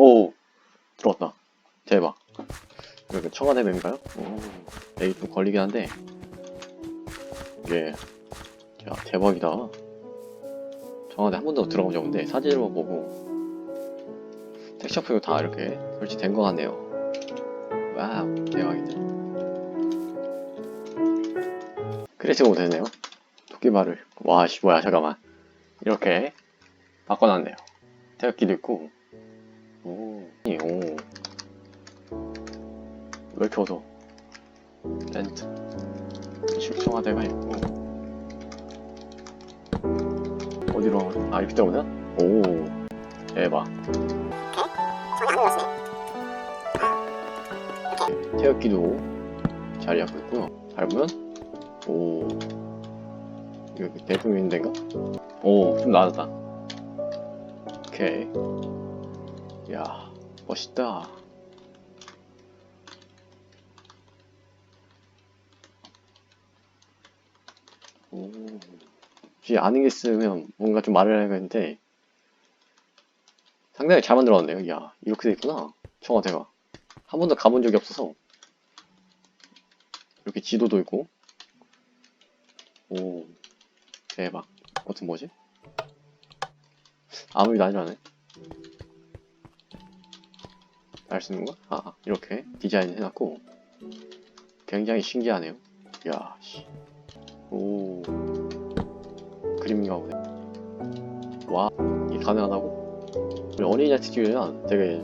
오 들어왔다. 대박. 여기 청와대 맵인가요? 오 여기 좀 걸리긴 한데. 이게 야 대박이다. 청와대 한 번도 들어본 적 없는데 사진으로만 보고. 텍스처표도 다 이렇게 설치된 것 같네요. 와우 대박이다. 크리에이티브 되네요. 토끼말을. 와씨 뭐야 잠깐만. 이렇게 바꿔놨네요. 태극기도 있고 오, 오. 왜 이렇게 어두워? 렌트. 식청화대가 있고. 어디로 가면, 아, 이렇게 들어오나? 오, 대박. 태극기도 자리 잡고 있고요. 밟으면, 오. 여기 데인가? 오, 좀 나아졌다. 오케이. 야, 멋있다. 오. 혹시 아는 게 있으면 뭔가 좀 말을 해야겠는데, 상당히 잘 만들었네요. 야, 이렇게 돼 있구나. 청와대가. 한 번도 가본 적이 없어서. 이렇게 지도도 있고. 오, 대박. 어떤 뭐지? 아무 일도 아니라네. 알수 있는 건가? 아, 이렇게 디자인 해놨고 굉장히 신기하네요. 이야, 씨. 오, 그림인가 보네. 와, 이게 가능하다고? 우리 어린이날 특집이면 되게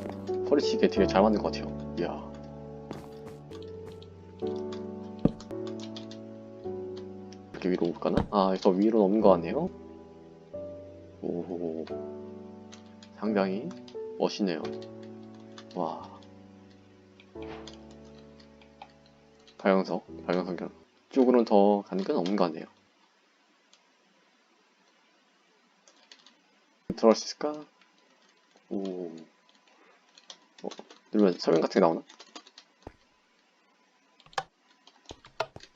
있게 되게 잘 만든 것 같아요. 이야. 이렇게 위로 올까나? 아, 더 위로 넘는 것 같네요. 오, 상당히 멋있네요. 와. 발광석, 발광석이랑 쪽으로는 더 가는 건 없는 것 같네요. 들어갈 수 있을까? 오. 어, 누르면 설명 같은 게 나오나?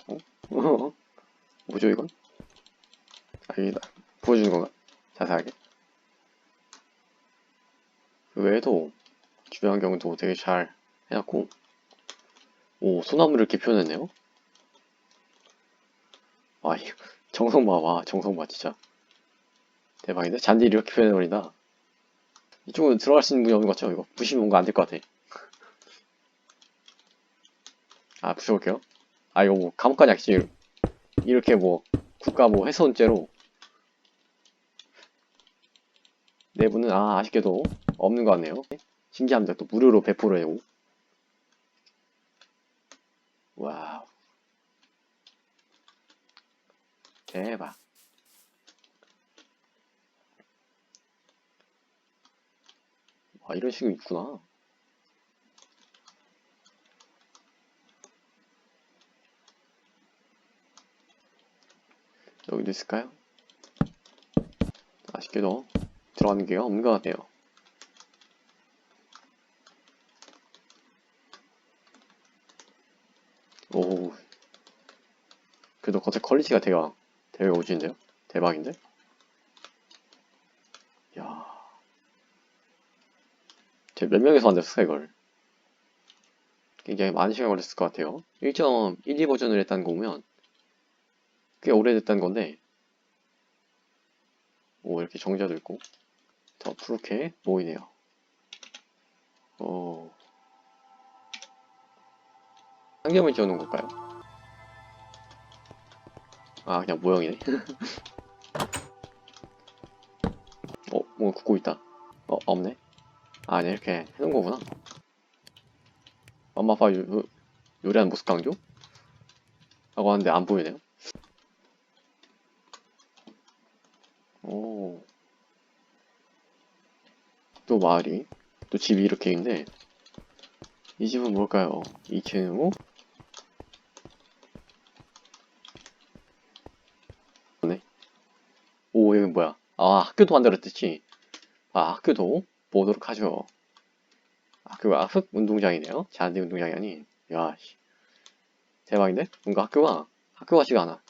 어? 어? 뭐죠 이건? 아, 여기다. 보여주는 건가? 자세하게. 그 외에도 주변 환경도 되게 잘 해놨고. 오 소나무를 이렇게 표현했네요? 와 이거 정성 봐 와 정성 봐 진짜. 대박인데? 잔디를 이렇게 표현해버린다? 이쪽으로 들어갈 수 있는 문이 없는 것 같죠? 이거 부시면 뭔가 안 될 것 같아. 아 부셔볼게요. 아 이거 뭐 감옥까지 약지? 이렇게 뭐 국가 뭐 훼손죄로. 내부는 아 아쉽게도 없는 것 같네요 신기합니다. 또 무료로 배포를 해고 와우. 대박. 와, 이런 식으로 있구나. 여기도 있을까요? 아쉽게도 들어가는 게 없는 것 같네요. 오. 그래도 겉에 퀄리티가 되게, 되게 오지인데요? 대박인데? 야 제몇 명에서 만들었을까, 이걸? 굉장히 많은 시간 걸렸을 것 같아요. 1.12 버전을 했다는 거 보면, 꽤 오래됐다는 건데, 오, 이렇게 정자도 있고, 더 푸르게 보이네요. 오. 상점을 지어놓은 걸까요? 아 그냥 모형이네 어? 뭐 굽고 있다 어? 없네 아 네, 이렇게 해놓은 거구나 엄마 아빠 요, 요, 요리하는 모습 강조? 라고 하는데 안 보이네요 오. 또 마을이 또 집이 이렇게 있는데 이 집은 뭘까요? 2층이고 오, 여기 뭐야? 아, 학교도 만들었듯이. 아, 학교도 보도록 하죠. 학교가 흙 운동장이네요. 잔디 운동장이 아닌. 야, 씨. 대박인데? 뭔가 학교가 학교 같지가 않아.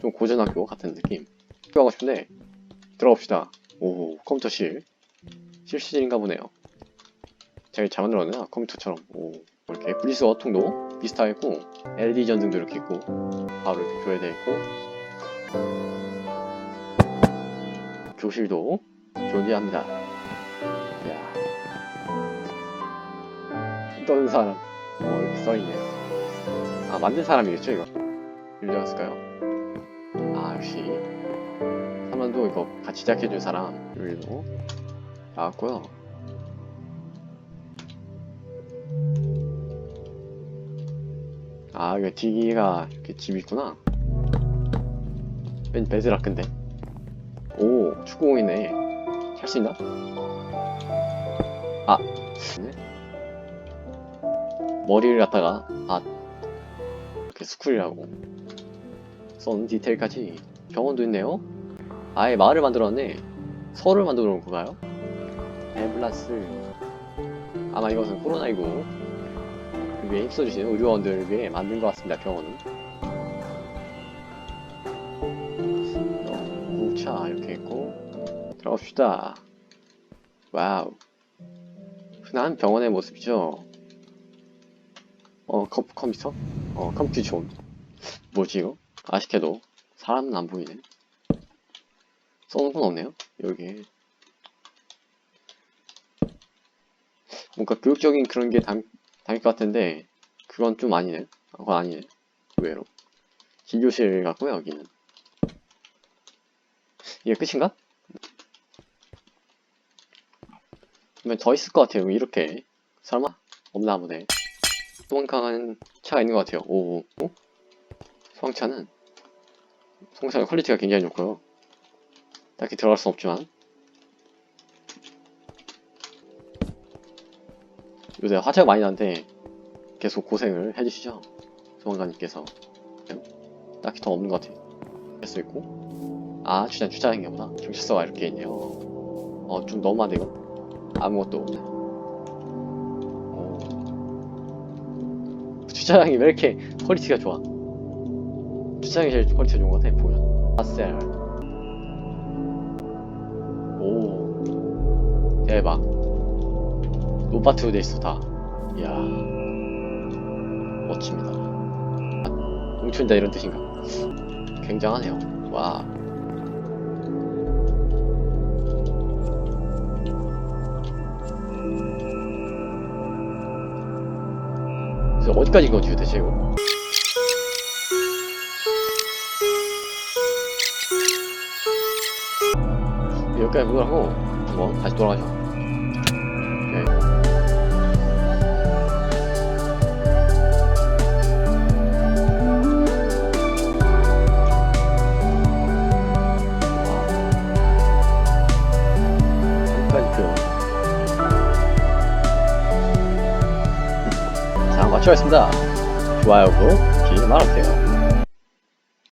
좀 고전 학교 같은 느낌. 학교 가고 싶은데, 들어갑시다. 오, 컴퓨터실. 실시실인가 보네요. 되게 잘 만들었네 컴퓨터처럼 오 이렇게 블리스 어통도 비슷하겠고 LED 전등도 이렇게 있고 바로 이렇게 조회되어 있고 교실도 존재합니다. 이야. 어떤 사람 어 이렇게 써있네 아 만든 사람이겠죠 이거? 유리였을까요? 아 역시. 3만도 이거 같이 제작해준 사람. 여기도 나왔고요. 아 이거 디기가 이렇게 집이 있구나. 벤 베즈라크인데. 오 축구공이네. 찰수 있나? 아. 네? 머리를 갖다가 아. 이렇게 스쿨이라고. 썬 디테일까지. 병원도 있네요. 아예 마을을 만들었네. 서울을 만들어 놓은 건가요? 엠블라스 아마 이것은 코로나19 그 위에 힘써주시는 의료원들 위해 만든 것 같습니다 병원은. 어, 공차 이렇게 있고 들어갑시다. 와우. 흔한 병원의 모습이죠. 어 컴, 컴퓨터? 어 컴퓨존 뭐지 이거? 아쉽게도 사람은 안 보이네. 써놓은 건 없네요 여기 뭔가 교육적인 그런 게 담, 담길 것 같은데 그건 좀 아니네. 아, 그건 아니네. 의외로. 진료실 같고요 여기는. 이게 끝인가? 그러면 더 있을 것 같아요. 이렇게. 설마? 없나 보네 소방차는 차가 있는 것 같아요. 오, 오? 소방차는? 소방차의 퀄리티가 굉장히 좋고요. 딱히 들어갈 순 없지만. 요새 화재가 많이 나는데 계속 고생을 해주시죠 소방관님께서. 딱히 더 없는 것 같아요. 할수 있고. 아 주차 주차장인가 보다. 경찰서가 이렇게 있네요. 어좀 너무한데 이거 아무것도 없네. 어. 주차장이 왜 이렇게 퀄리티가 좋아? 주차장이 제일 퀄리티가 좋은 것 같아 보면. 아셀 오. 대박. 노바트로 돼 있어 다. 이야. 멋집니다. 아, 웅춘자 이런 뜻인가? 굉장하네요. 와 어디까지 거지 대체 이거? 여기까지 보도록 하고 뭐 다시 돌아가죠 자, 마치겠습니다. 좋아요, 구독, 기 말아주세요.